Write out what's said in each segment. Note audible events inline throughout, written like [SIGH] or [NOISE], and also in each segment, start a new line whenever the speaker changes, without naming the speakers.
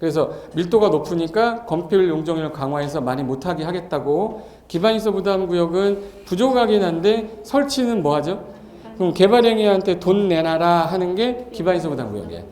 그래서 밀도가 높으니까 건폐율 용적률을 강화해서 많이 못하게 하겠다고 기반인서 부담 구역은 부족하긴 한데 설치는 뭐 하죠? 그럼 개발행위한테 돈 내놔라 하는 게 기반인서 부담 구역이에요.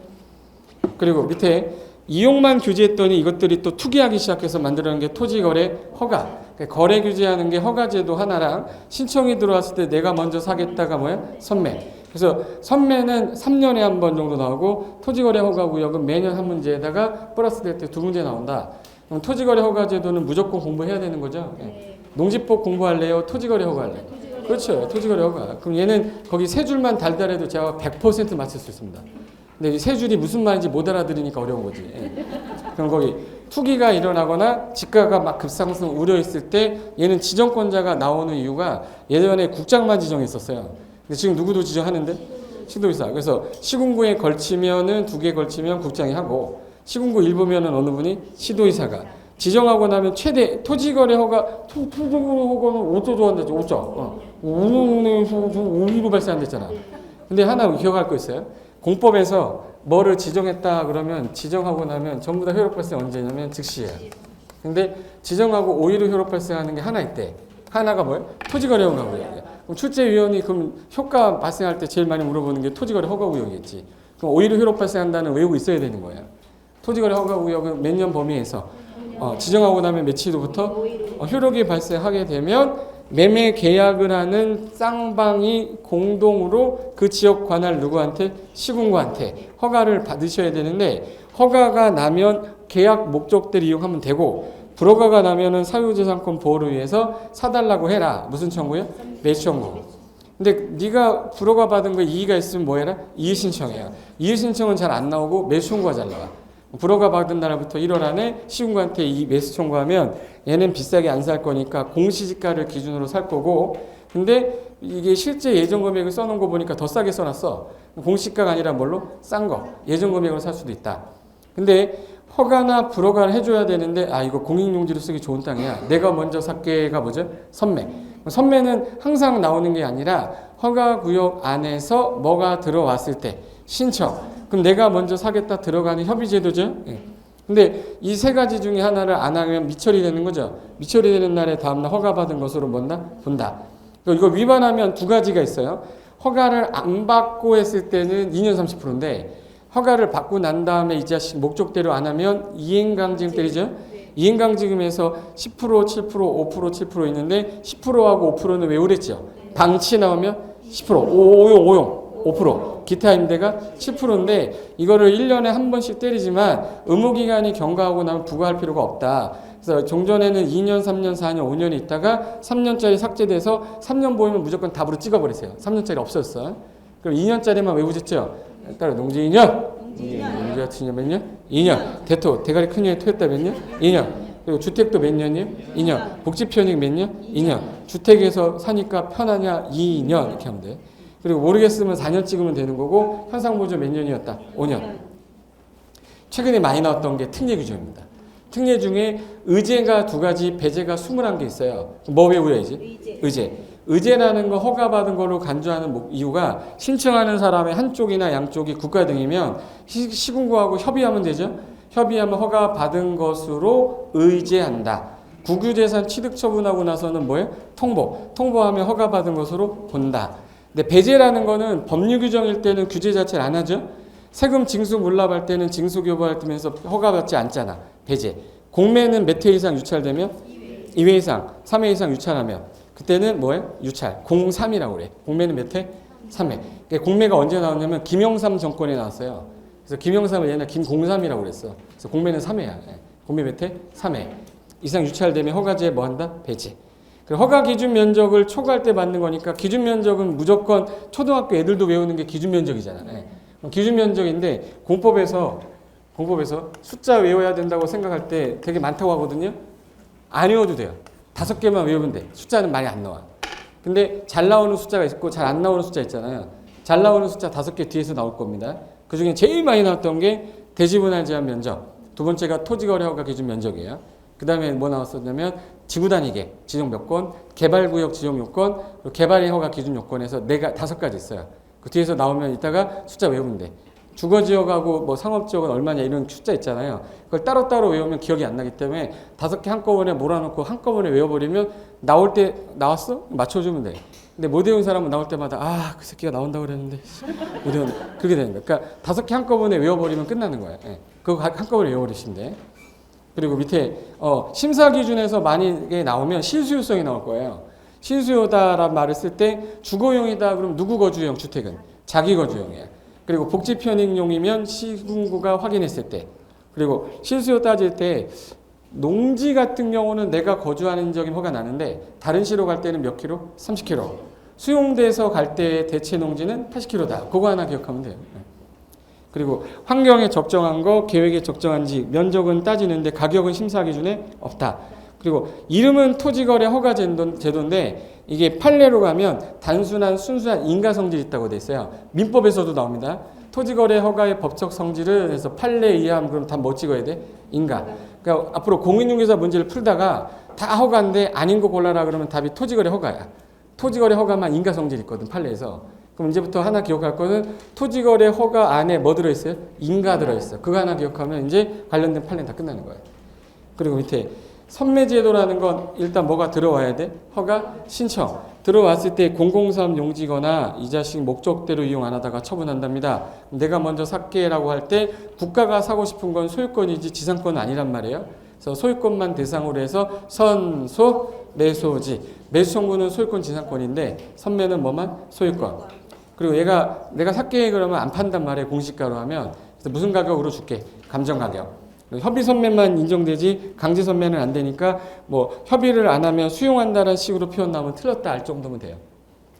그리고 밑에 이용만 규제했더니 이것들이 또 투기하기 시작해서 만들어낸 게 토지거래 허가. 그러니까 거래 규제하는 게 허가제도 하나랑 신청이 들어왔을 때 내가 먼저 사겠다가 뭐야? 선매. 그래서 선매는 3년에 한 번 정도 나오고 토지거래 허가 구역은 매년 한 문제에다가 플러스 될 때 두 문제 나온다. 그럼 토지거래 허가 제도는 무조건 공부해야 되는 거죠. 예. 농지법 공부할래요? 토지거래 허가 할래요? 그렇죠. 토지거래 허가. 그럼 얘는 거기 세 줄만 달달해도 제가 100% 맞출 수 있습니다. 근데 이 세 줄이 무슨 말인지 못 알아들으니까 어려운 거지. 예. 그럼 거기 투기가 일어나거나 지가가 막 급상승 우려했을 때 얘는 지정권자가 나오는 이유가 예전에 국장만 지정했었어요. 근데 지금 누구도 지정하는데 시도의사. 그래서 시군구에 걸치면은 두 개 걸치면 국장이 하고 시군구 일부면은 어느 분이 시도의사가 지정하고 나면 최대 토지거래 허가 토- 토지거래 허가는 5조 좋아한다죠 5조. 어. 운운에서 5위로 발생한댔잖아. 근데 하나 기억할 거 있어요. 공법에서 뭐를 지정했다 그러면 지정하고 나면 전부 다 효력 발생 언제냐면 즉시예요. 근데 지정하고 오히려 효력 발생하는 게 하나 있대. 하나가 뭐예요? 토지거래 허가 구역이야. 그럼 출제위원이 그럼 효과 발생할 때 제일 많이 물어보는 게 토지거래 허가 구역이겠지. 그럼 오히려 효력 발생한다는 외우고 있어야 되는 거야. 토지거래 허가 구역은 몇 년 범위에서 어, 지정하고 나면 며칠부터 어, 효력이 발생하게 되면 매매 계약을 하는 쌍방이 공동으로 그 지역 관할 누구한테 시군구한테 허가를 받으셔야 되는데 허가가 나면 계약 목적대로 이용하면 되고 불허가가 나면은 사유재산권 보호를 위해서 사달라고 해라 무슨 청구요? 매수 청구. 근데 네가 불허가 받은 거 이의가 있으면 뭐 해라? 이의 신청해요. 이의 신청은 잘 안 나오고 매수 청구가 잘 나와. 불허가 받은 날부터 1월 안에 시군구한테 이 매수 청구하면 얘는 비싸게 안 살 거니까 공시지가를 기준으로 살 거고 근데 이게 실제 예정 금액을 써놓은 거 보니까 더 싸게 써놨어 공시가가 아니라 뭘로 싼 거 예정 금액으로 살 수도 있다 근데 허가나 불허가를 해줘야 되는데 아 이거 공익용지로 쓰기 좋은 땅이야 내가 먼저 살게가 뭐죠 선매 선매는 항상 나오는 게 아니라 허가 구역 안에서 뭐가 들어왔을 때 신청 그럼 내가 먼저 사겠다 들어가는 협의 제도죠. 예. 근데 이 세 가지 중에 하나를 안 하면 미처리 되는 거죠. 미처리 되는 날에 다음날 허가 받은 것으로 본다? 본다. 이거 위반하면 두 가지가 있어요. 허가를 안 받고 했을 때는 2년 30%인데 허가를 받고 난 다음에 이 자식 목적대로 안 하면 이행강제금 때리죠. 이행강제금에서 10% 7% 5% 7% 있는데 10%하고 5%는 왜 그랬죠? 방치 나오면 10% 오용 오용 5% 기타 임대가 7%인데 이거를 1년에 한 번씩 때리지만 의무 기간이 경과하고 나면 부과할 필요가 없다. 그래서 종전에는 2년, 3년, 4년, 5년이 있다가 3년짜리 삭제돼서 3년 보이면 무조건 답으로 찍어버리세요. 3년짜리 없었어. 그럼 2년짜리만 외우셨죠? 따라 농지 2년, 농지 같은 년 몇 년? 2년. 대토, 대가리 큰 년에 토했다 몇 년? 2년. 그리고 주택도 몇 년이요? 2년. 복지 편익 몇 년? 2년. 주택에서 사니까 편하냐? 2년. 이렇게 하면 돼. 그리고 모르겠으면 4년 찍으면 되는 거고 현상 보조 몇 년이었다? 5년. 최근에 많이 나왔던 게 특례 규정입니다. 특례 중에 의제가 두 가지, 배제가 21개 있어요. 뭐 외우야지?
의제.
의제. 의제라는 거 허가받은 걸로 간주하는 목- 이유가 신청하는 사람의 한쪽이나 양쪽이 국가 등이면 시, 시군구하고 협의하면 되죠. 협의하면 허가받은 것으로 의제한다. 국유재산 취득 처분하고 나서는 뭐예요? 통보. 통보하면 허가받은 것으로 본다. 근데 배제라는 거는 법률 규정일 때는 규제 자체를 안 하죠. 세금 징수 물납할 때는 징수 교부할 때면서 허가받지 않잖아. 배제. 공매는 몇 회 이상 유찰되면 2회 이상, 3회 이상 유찰하면 그때는 뭐예요? 유찰. 03이라고 그래. 공매는 몇 회? 3회. 그러니까 공매가 언제 나왔냐면 김영삼 정권에 나왔어요. 그래서 김영삼을 옛날 김공삼이라고 그랬어. 그래서 공매는 3회야. 공매 몇 회? 3회. 이상 유찰되면 허가제에 뭐 한다? 배제. 허가 기준 면적을 초과할 때 받는 거니까 기준 면적은 무조건 초등학교 애들도 외우는 게 기준 면적이잖아. 요 기준 면적인데 공법에서 공법에서 숫자 외워야 된다고 생각할 때 되게 많다고 하거든요. 안 외워도 돼요. 다섯 개만 외우면 돼. 숫자는 많이 안 나와. 근데 잘 나오는 숫자가 있고 잘 안 나오는 숫자 있잖아요. 잘 나오는 숫자 다섯 개 뒤에서 나올 겁니다. 그 중에 제일 많이 나왔던 게 대지분할 제한 면적. 두 번째가 토지거래 허가 기준 면적이에요. 그 다음에 뭐 나왔었냐면 지구 단위계 지정 요건, 개발 구역 지정 요건, 개발의 허가 기준 요건에서 네가 다섯 가지 있어요. 그 뒤에서 나오면 이따가 숫자 외우면 돼. 주거 지역하고 뭐 상업 지역은 얼마냐 이런 숫자 있잖아요. 그걸 따로따로 외우면 기억이 안 나기 때문에 다섯 개 한꺼번에 몰아놓고 한꺼번에 외워버리면 나올 때 나왔어? 맞춰주면 돼. 근데 못 외운 사람은 나올 때마다 아 그 새끼가 나온다고 그랬는데 [LAUGHS] 이런 그렇게 되는 거야. 그러니까 다섯 개 한꺼번에 외워버리면 끝나는 거야. 예. 그거 한- 한꺼번에 외워버리시면 돼. 그리고 밑에 어, 심사 기준에서 만약에 나오면 신수요성이 나올 거예요. 신수요다란 말을 쓸 때 주거용이다 그럼 누구 거주용 주택은 자기 거주용이야. 그리고 복지 편익용이면 시군구가 확인했을 때 그리고 실수요 따질 때 농지 같은 경우는 내가 거주하는 지역이 허가 나는데 다른 시로 갈 때는 몇 킬로? 30 킬로. 수용돼서 갈 때 대체 농지는 80 킬로다. 그거 하나 기억하면 돼요. 네. 그리고 환경에 적정한 거, 계획에 적정한지 면적은 따지는데 가격은 심사 기준에 없다. 그리고 이름은 토지거래 허가 제도- 제도인데 이게 판례로 가면 단순한 순수한 인가 성질이 있다고 돼 있어요. 민법에서도 나옵니다. 토지거래 허가의 법적 성질을 해서 판례에 의하면 그럼 다 뭐 찍어야 돼? 인가. 그러니까 앞으로 공인중개사 문제를 풀다가 다 허가인데 아닌 거 골라라 그러면 답이 토지거래 허가야. 토지거래 허가만 인가 성질이 있거든 판례에서. 그럼 이제부터 하나 기억할 거는 토지거래 허가 안에 뭐 들어있어요? 인가 들어있어. 그거 하나 기억하면 이제 관련된 판례는 다 끝나는 거예요. 그리고 밑에 선매제도라는 건 일단 뭐가 들어와야 돼? 허가 신청. 들어왔을 때 공공사업 용지거나 이 자식 목적대로 이용 안 하다가 처분한답니다. 내가 먼저 살게라고 할 때 국가가 사고 싶은 건 소유권이지 지상권은 아니란 말이에요. 그래서 소유권만 대상으로 해서 선소 매소지. 매수 청구는 소유권 지상권인데 선매는 뭐만 소유권. 그리고 얘가 내가 살게 그러면 안 판단 말이에요. 공시가로 하면. 그래서 무슨 가격으로 줄게? 감정 가격. 협의 선매만 인정되지 강제 선매는 안 되니까 뭐 협의를 안 하면 수용한다는 식으로 표현 나오면 틀렸다 알 정도면 돼요.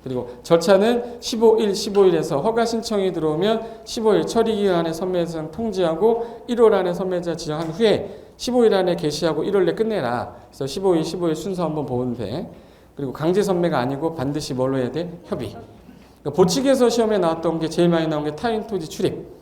그리고 절차는 15일, 15일에서 허가 신청이 들어오면 15일 처리 기간 안에 선매상 통지하고 1월 안에 선매자 지정한 후에 15일 안에 개시하고 1월 내 끝내라. 그래서 15일, 15일 순서 한번 보면 돼. 그리고 강제 선매가 아니고 반드시 뭘로 해야 돼? 협의. 그러니까 보칙에서 시험에 나왔던 게 제일 많이 나온 게 타인 토지 출입.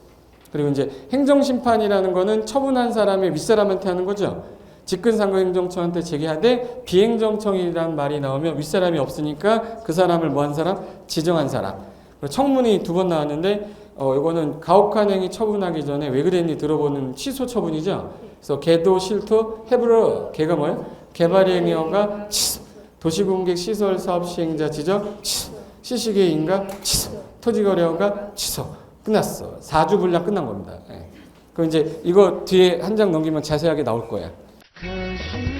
그리고 이제 행정심판이라는 거는 처분한 사람의 윗사람한테 하는 거죠. 직근상거 행정청한테 제기하되 비행정청이라는 말이 나오면 윗사람이 없으니까 그 사람을 뭐 한 사람? 지정한 사람. 청문이 두 번 나왔는데 어 이거는 가혹한 행위 처분하기 전에 왜 그랬니 들어보는 취소 처분이죠. 그래서 개도 실토 해부러 개가 뭐예요? 개발행위가 취소. 도시공객 시설 사업 시행자 지정 취소. 시식의 인가 취소. 토지거래허가 취소. 끝났어. 4주 분량 끝난 겁니다. 예. 그럼 이제 이거 뒤에 한 장 넘기면 자세하게 나올
you